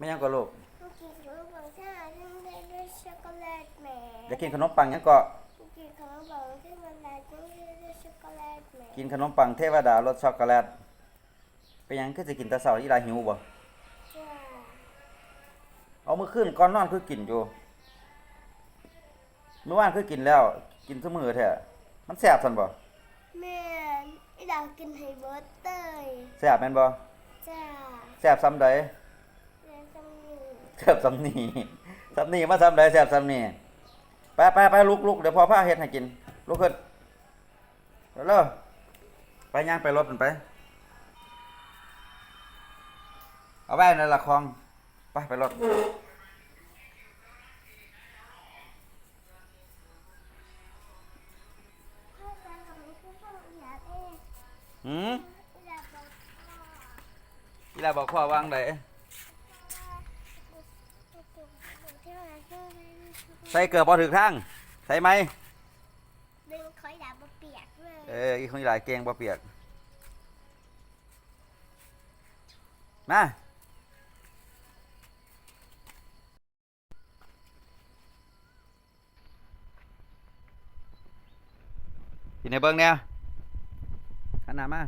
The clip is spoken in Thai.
ไม่ยังก็ลูกเมื่อกี้ขนมปังที่มาที่มันได้ด้วยช็อกโกแลตแหมอยากกินขนมปังหยังก็เมื่อกี้ขนมปังที่มันได้ด้วยช็อกโกแลตแหมกินขนมปังเทวดารสช็อกโกแลตเป็นหยังคือสิกินแต่เช้าอีหลาหิวบ่จ้าเอามื้อคืนก่อนนอนคือกินอยู่เมื่อวานคือกินแล้ว กินซุมื้อแท้มันแซ่บซั่นบ่แม่นไอ้ดาวกินไฮเบิร์ตเตยแซ่บแม่นบ่จ้า แซ่บซ้ำใดเรียนจมูก แซ่บซ้ำนี่ซ้ำนี่มาซ้ำใดแซ่บซ้ำนี่ไปไปไปลุกลุกเดี๋ยวพ่อพาเฮ็ดให้กิน ลุกขึ้นเร็วๆไปย่างไปรถมันไป เอาไว้ในละครไปไปรถพ่อจะทำให้พ่ออยากเองหืมอยากบอกพ่ออีหลาบอกพ่อวางไดที่มาที่มันได้ด้วยช็อกโกแลต ใส่เกือบบ่ถึกทางใส่ไหมดึงคอยดาบเปียกเลยเอออีคนอีหลายเก่งบ่เปียกมากินในเบิ้งเนี่ยขนาดมา